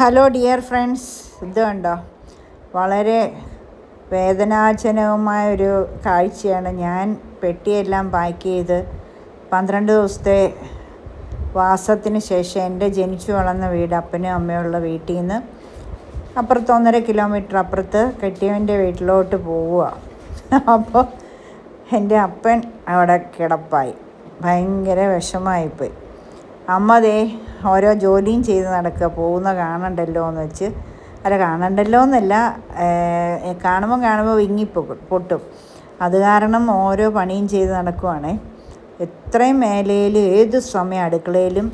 Hello dear friends ഇത് കണ്ടോ വളരെ വേദനാജനകമായ ഒരു കാഴ്ചയാണ് ഞാൻ പെട്ടിയെല്ലാം പാക്ക് ചെയ്ത് പന്ത്രണ്ട് ദിവസത്തെ വാസത്തിന് ശേഷം എന്റെ ജനിച്ചു വളർന്ന വീട് അപ്പനും അമ്മയുള്ള വീട്ടിൽ നിന്ന് അപ്പുറത്ത് ഒന്നര കിലോമീറ്റർ അപ്പുറത്ത് കെട്ടിയവന്റെ വീട്ടിലോട്ട് പോവുക. അപ്പോൾ എന്റെ അപ്പൻ അവിടെ കിടപ്പായി. ഭയങ്കര വിഷമമായിപ്പോയി. അമ്മ ദേ ഓരോ ജോലിയും ചെയ്ത് നടക്കുക. പോകുന്ന കാണണ്ടല്ലോ എന്ന് വെച്ച്. അല്ല കാണണ്ടല്ലോ എന്നല്ല കാണുമ്പോൾ കാണുമ്പോൾ വിങ്ങി പൊട്ടും. അത് കാരണം ഓരോ പണിയും ചെയ്ത് നടക്കുവാണേ. എത്രയും മേലയിൽ ഏത് സമയം അടുക്കളയിലും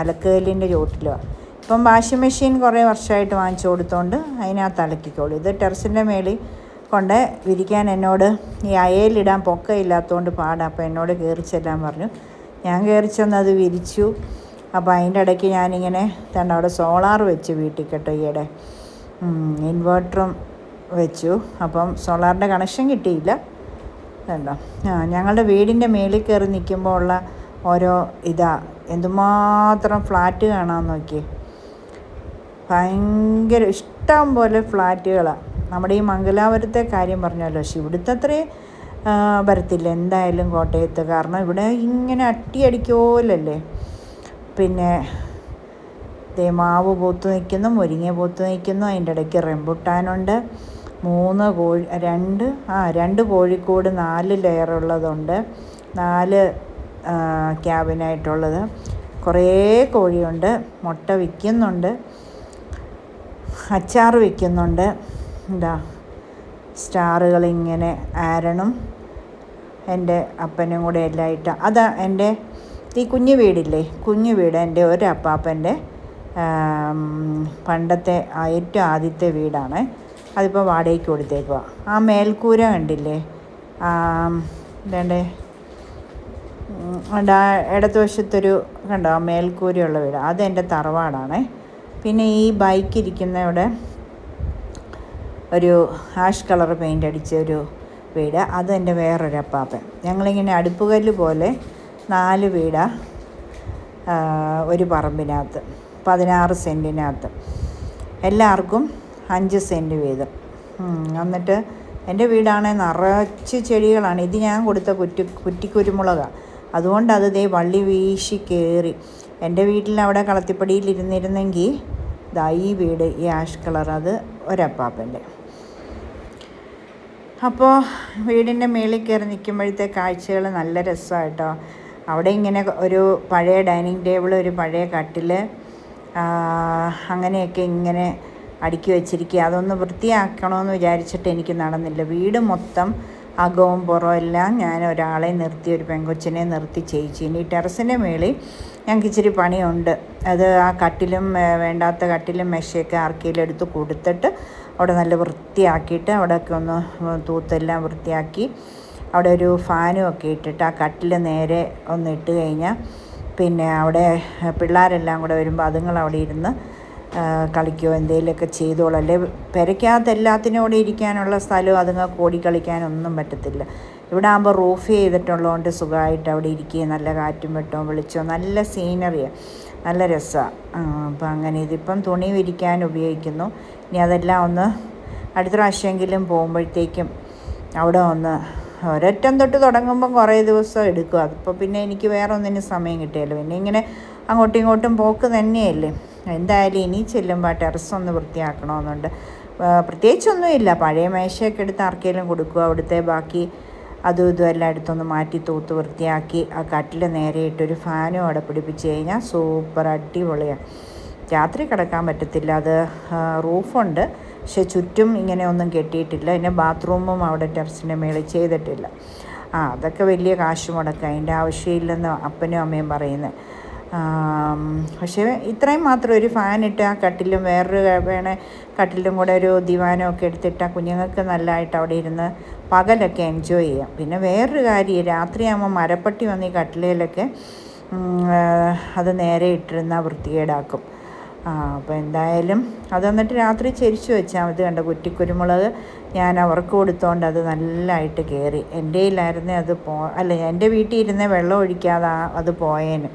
അലക്കുകല്ലിന്റെ ചോട്ടിലുമാണ് ഇപ്പം വാഷിംഗ് മെഷീൻ കുറേ വർഷമായിട്ട് വാങ്ങിച്ചു കൊടുത്തോണ്ട് അതിനകത്ത് അലക്കിക്കോളൂ. ഇത് ടെറസിന്റെ മേളിൽ കൊണ്ട് വിരിക്കാൻ എന്നോട് ഈ അയയിലിടാൻ പൊക്കമില്ലാത്തതുകൊണ്ട് പാടാം. അപ്പോൾ എന്നോട് കയറി പറഞ്ഞു. ഞാൻ കയറി അത് വിരിച്ചു. അപ്പോൾ അതിന്റെ ഇടയ്ക്ക് ഞാനിങ്ങനെ തന്നെ അവിടെ സോളാർ വെച്ച് വീട്ടിൽ കേട്ടോ ഈയിടെ. ഇൻവേർട്ടറും വെച്ചു. അപ്പം സോളാറിന്റെ കണക്ഷൻ കിട്ടിയില്ല. കണ്ടോ? ഞങ്ങളുടെ വീടിന്റെ മേളിൽ കയറി നിൽക്കുമ്പോൾ ഉള്ള ഓരോ ഇതാ എന്തുമാത്രം ഫ്ലാറ്റ് കാണാൻ നോക്കി ഭയങ്കര ഇഷ്ടം പോലെ ഫ്ലാറ്റുകളാണ് നമ്മുടെ ഈ മംഗലാപുരത്തെ കാര്യം പറഞ്ഞല്ലോ പക്ഷെ ഇവിടുത്തെ അത്രയും വരത്തില്ല. എന്തായാലും കോട്ടയത്ത്. കാരണം ഇവിടെ ഇങ്ങനെ അട്ടിയടിക്കോലല്ലേ. പിന്നെ ദേ മാവ് പൂത്ത് നിൽക്കുന്നു മുരിങ്ങ പൂത്ത് നിൽക്കുന്നു അതിന്റെ ഇടയ്ക്ക് റെമ്പുട്ടാനുണ്ട് മൂന്ന് കോഴി രണ്ട് ആ രണ്ട് കോഴിക്കോട് നാല് ലെയറുള്ളതുണ്ട് നാല് ക്യാബിനായിട്ടുള്ളത് കുറേ കോഴിയുണ്ട് മുട്ട വിൽക്കുന്നുണ്ട് അച്ചാർ വിൽക്കുന്നുണ്ട്. എന്താ സ്റ്റാറുകൾ ഇങ്ങനെ ആരണും. എന്റെ അപ്പനും കൂടെ എല്ലാം ഇട്ട അതാ എന്റെ ഈ കുഞ്ഞു വീടില്ലേ? കുഞ്ഞു വീട് എന്റെ ഒരു അപ്പാപ്പന്റെ പണ്ടത്തെ ഏറ്റവും ആദ്യത്തെ വീടാണ്. അതിപ്പോൾ വാടകയ്ക്ക് കൊടുത്തേക്കുക ആ മേൽക്കൂര കണ്ടില്ലേ? ഇതേണ്ടേ? ഉണ്ട് ആ ഇടത്ത് വശത്തൊരു കണ്ടോ ആ മേൽക്കൂരയുള്ള വീട്. അതെന്റെ തറവാടാണ്. പിന്നെ ഈ ബൈക്ക് ഇരിക്കുന്നവിടെ ഒരു ആഷ് കളർ പെയിന്റ് അടിച്ച ഒരു വീട്. അത് എന്റെ വേറൊരു അപ്പാപ്പൻ ഞങ്ങളിങ്ങനെ അടുപ്പുകല്ല് പോലെ നാല് വീടാ. ഒരു പറമ്പിനകത്ത് പതിനാറ് സെന്റിനകത്ത് എല്ലാവർക്കും അഞ്ച് സെന്റ് വീതം. എന്നിട്ട് എന്റെ വീടാണെങ്കിൽ നിറച്ച് ചെടികളാണ്. ഇത് ഞാൻ കൊടുത്ത കുറ്റി കുറ്റിക്കുരുമുളകാണ് അതുകൊണ്ട് അത് ദേ വള്ളി വീശി കയറി എന്റെ വീട്ടിൽ അവിടെ കളത്തിപ്പടിയിൽ ഇരുന്നിരുന്നെങ്കിൽ ഇതാ ഈ വീട് ഈ ആഷ് കളർ അത് ഒരപ്പാപ്പന്റെ. അപ്പോൾ വീടിന്റെ മേളിൽ കയറി നിൽക്കുമ്പോഴത്തെ കാഴ്ചകൾ നല്ല രസമായിട്ടോ? അവിടെ ഇങ്ങനെ ഒരു പഴയ ഡൈനിങ് ടേബിൾ ഒരു പഴയ കട്ടിൽ അങ്ങനെയൊക്കെ ഇങ്ങനെ അടുക്കി വെച്ചിരിക്കുക. അതൊന്ന് വൃത്തിയാക്കണമെന്ന് വിചാരിച്ചിട്ട് എനിക്ക് നടന്നില്ല. വീട് മൊത്തം അകവും പുറവും എല്ലാം ഞാൻ ഒരാളെ നിർത്തി ഒരു പെങ്കൊച്ചിനെ നിർത്തി ചെയ്യിച്ചു. ഇനി ടെറസിന്റെ മേളിൽ ഞങ്ങൾക്ക് ഇച്ചിരി പണിയുണ്ട്. അത് ആ കട്ടിലും വേണ്ടാത്ത കട്ടിലും മെഷയൊക്കെ ആർക്കെങ്കിലും എടുത്ത് കൊടുത്തിട്ട് അവിടെ നല്ല വൃത്തിയാക്കിയിട്ട് അവിടെയൊക്കെ ഒന്ന് തൂത്തെല്ലാം വൃത്തിയാക്കി അവിടെ ഒരു ഫാനും ഒക്കെ ഇട്ടിട്ട് ആ കട്ടിൽ നേരെ ഒന്ന് ഇട്ട് കഴിഞ്ഞാൽ പിന്നെ അവിടെ പിള്ളേരെല്ലാം കൂടെ വരുമ്പോൾ അതുങ്ങൾ അവിടെ ഇരുന്ന് കളിക്കുകയോ എന്തെങ്കിലുമൊക്കെ ചെയ്തോളൂ. അല്ലെ പെരയ്ക്കകത്ത് എല്ലാത്തിനും കൂടെ ഇരിക്കാനുള്ള സ്ഥലവും കോടി കളിക്കാനൊന്നും പറ്റത്തില്ല. ഇവിടെ ആകുമ്പോൾ റൂഫ് ചെയ്തിട്ടുള്ളതുകൊണ്ട് സുഖമായിട്ട് അവിടെ ഇരിക്കുകയും നല്ല കാറ്റും വെട്ടവും വെളിച്ചവും നല്ല സീനറിയാണ് നല്ല രസമാണ് അപ്പം അങ്ങനെ ഇതിപ്പം തുണി വിരിക്കാൻ ഉപയോഗിക്കുന്നു. ഇനി അതെല്ലാം ഒന്ന് അടുത്ത പ്രാവശ്യമെങ്കിലും പോകുമ്പോഴത്തേക്കും അവിടെ ഒന്ന് ഒരറ്റം തൊട്ട് തുടങ്ങുമ്പം കുറേ ദിവസം എടുക്കും. അതിപ്പോൾ പിന്നെ എനിക്ക് വേറെ ഒന്നിനും സമയം കിട്ടിയല്ലോ. പിന്നെ ഇങ്ങനെ അങ്ങോട്ടും ഇങ്ങോട്ടും പോക്ക് തന്നെയല്ലേ. എന്തായാലും ഇനി ചെല്ലുമ്പോൾ ടെറസ് ഒന്ന് വൃത്തിയാക്കണമെന്നുണ്ട് പ്രത്യേകിച്ചൊന്നുമില്ല. പഴയ മേശയൊക്കെ എടുത്ത് ആർക്കെങ്കിലും കൊടുക്കുക അവിടുത്തെ ബാക്കി അതും ഇതും എല്ലാം എടുത്തൊന്ന് മാറ്റി തൂത്ത് വൃത്തിയാക്കി ആ കട്ടിൽ നേരെ ഇട്ടൊരു ഫാനും അവിടെ പിടിപ്പിച്ച് കഴിഞ്ഞാൽ സൂപ്പർ അടിപൊളിയാണ് രാത്രി കിടക്കാൻ പറ്റത്തില്ല. അത് റൂഫുണ്ട്. പക്ഷെ ചുറ്റും ഇങ്ങനെ ഒന്നും കെട്ടിയിട്ടില്ല. പിന്നെ ബാത്റൂമും അവിടെ ടെറസിന്റെ മേളിൽ ചെയ്തിട്ടില്ല. ആ അതൊക്കെ വലിയ കാശ് മുടക്കുക അതിന്റെ ആവശ്യമില്ലെന്ന് അപ്പനും അമ്മയും പറയുന്നത് പക്ഷേ ഇത്രയും മാത്രം ഒരു ഫാൻ ഇട്ട് ആ കട്ടിലും വേറൊരു വേണേ കട്ടിലും കൂടെ ഒരു ദിവാനം ഒക്കെ എടുത്തിട്ട് ആ കുഞ്ഞുങ്ങൾക്ക് നല്ലതായിട്ട് അവിടെ ഇരുന്ന് പകലൊക്കെ എൻജോയ് ചെയ്യാം. പിന്നെ വേറൊരു കാര്യം രാത്രിയാകുമ്പോൾ മരപ്പട്ടി വന്ന് ഈ കട്ടിലയിലൊക്കെ അത് നേരെ ഇട്ടിരുന്ന വൃത്തികേടാക്കും. അപ്പോൾ എന്തായാലും അത് എന്നിട്ട് രാത്രി ചെരിച്ചു വെച്ചാൽ മതി കണ്ട കുറ്റിക്കുരുമുളക് ഞാൻ അവർക്ക് കൊടുത്തോണ്ട് അത് നല്ലതായിട്ട് കയറി എന്റെ കയ്യിലായിരുന്നേ അത് പോ അല്ല എന്റെ വീട്ടിൽ ഇരുന്നേ വെള്ളം ഒഴിക്കാതെ അത് പോയേന്.